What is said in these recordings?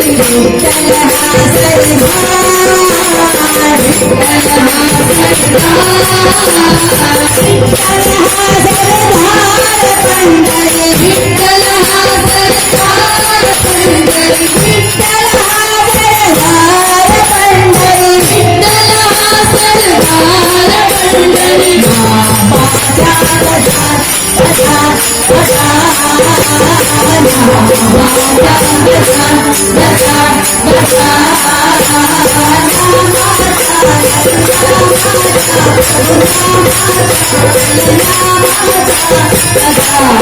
Thank you.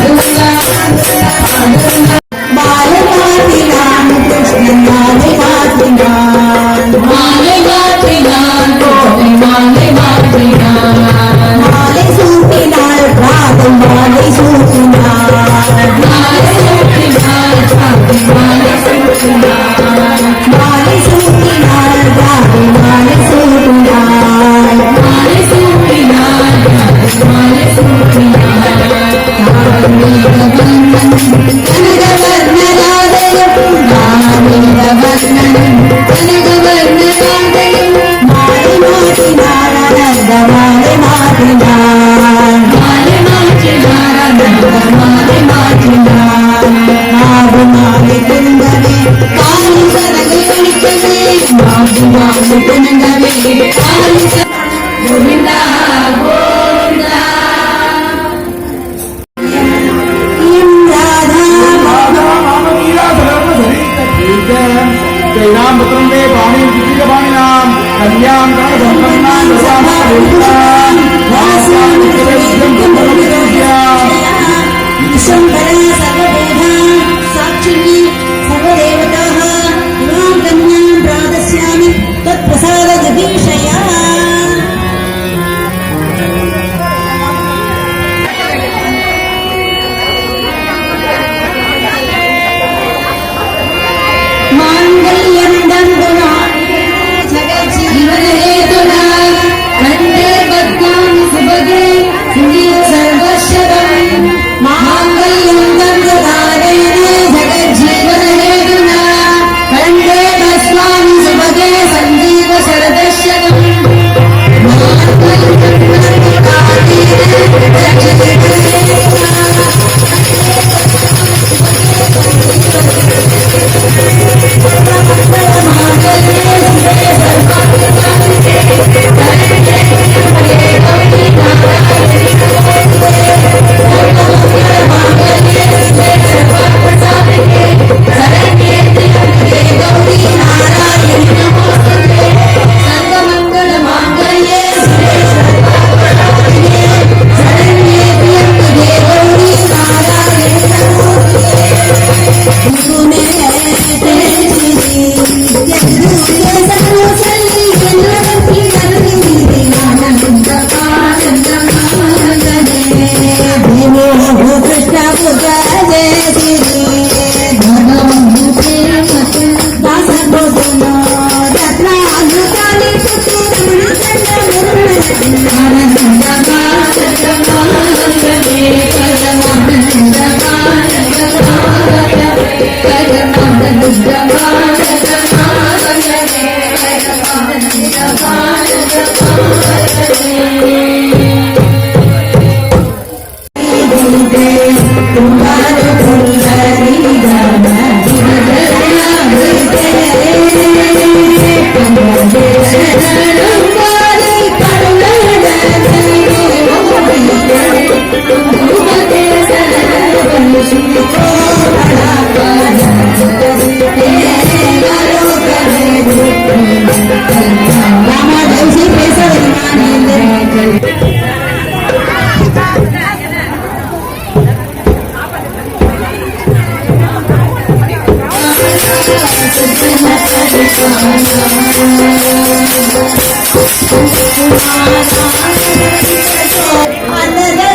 I'm Srirama పుత్రం మే పాణి కళ్యాణ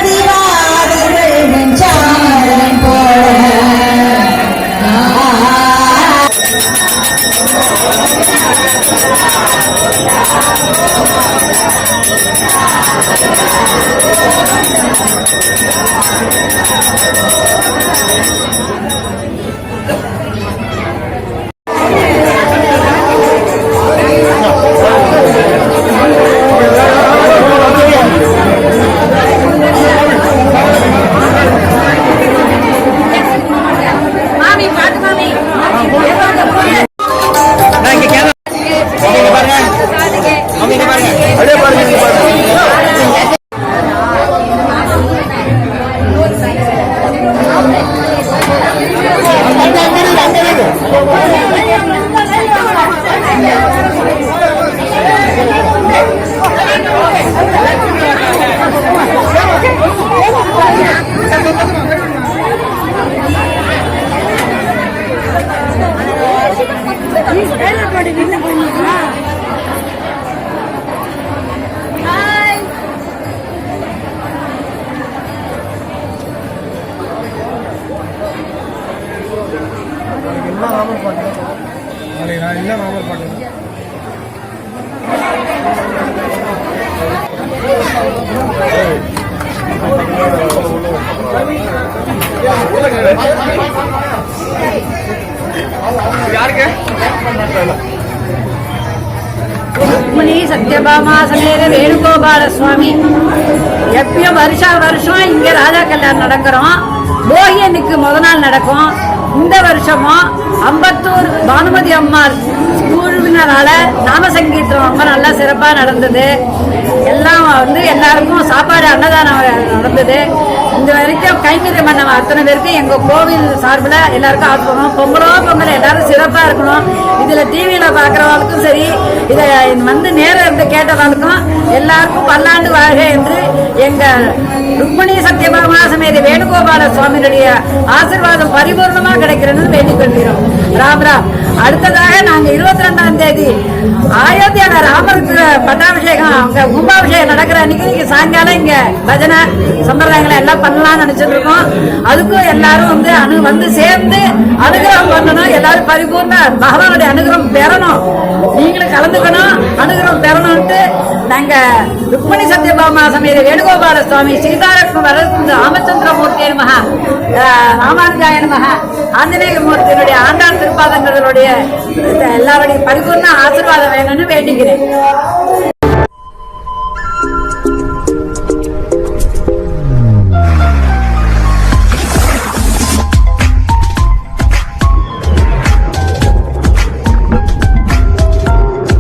அன்னகதிவாதர்கள் நெஞ்சாரம் போல அப்படியே பாருங்க இங்க பாருங்க ருக்மிணி சத்யபாமா சமேத வேணுகோபால சுவாமி எப்பயும் வருஷம் வருஷம் இங்க ராஜா கல்யாணம் நடக்கிறோம். போகி அன்னைக்கு முத நாள் நடக்கும். இந்த வருஷமும் அம்பத்தூர் பானுமதி அம்மாள் குழுவினரால நாம சங்கீதம் ரொம்ப நல்லா சிறப்பா நடந்தது. எல்லாம் வந்து எல்லாருக்கும் சாப்பாடு அன்னதானம் நடந்தது. இந்த வரைக்கும் கைங்கரியம் பண்ண அத்தனை பேருக்கு எங்க கோவில் சார்பில் எல்லாருக்கும் ஆசைப்படும் பொங்கலோ பொங்கல் எல்லாரும் சிறப்பா இருக்கணும். இதுல டிவியில பாக்குறவங்களுக்கும் சரி இதை வந்து நேரம் இருந்து கேட்டவங்களுக்கும் எல்லாருக்கும் பல்லாண்டு வாழ்க என்று எங்க ருக்மணி சத்யபாமா சமேத வேணுகோபால சுவாமியுடைய ஆசீர்வாதம் பரிபூர்ணமா கிடைக்கிறது வேண்டிக் கொள்கிறோம். ராம் ராம். அடுத்ததாக நாங்க இருபத்தி ரெண்டாம் தேதி அயோத்தியால ராமருக்கு பட்டாபிஷேகம் அங்க கும்பாபிஷேகம் நடக்கிற அன்னைக்கு சாயங்காலம் இங்க பஜனை சம்பிரதாயங்களை எல்லாம் பண்ணலாம்னு நினைச்சிட்டு இருக்கோம். அதுக்கும் எல்லாரும் வந்து அனு வந்து சேர்ந்து அனுகிரகம் பண்ணணும். எல்லாரும் பரிபூர்ண பகவானுடைய அனுகிரகம் பெறணும். நீங்களும் கலந்துக்கணும் அனுகிரகம் பெறணும்ட்டு நாங்க ருக்மணி சத்யபாமா சமீர வேணுகோபால சுவாமி சீதாலட்சுமி வரது ராமச்சந்திரமூர்த்தி மகா ராமானுஜாயன் மகா ஆஞ்சநேய மூர்த்தியினுடைய ஆண்டாள் திருப்பாதங்களுடைய எல்லாருடைய பரிபூர்ண ஆசீர்வாதம் வேணும்னு வேண்டிக்கிறேன்.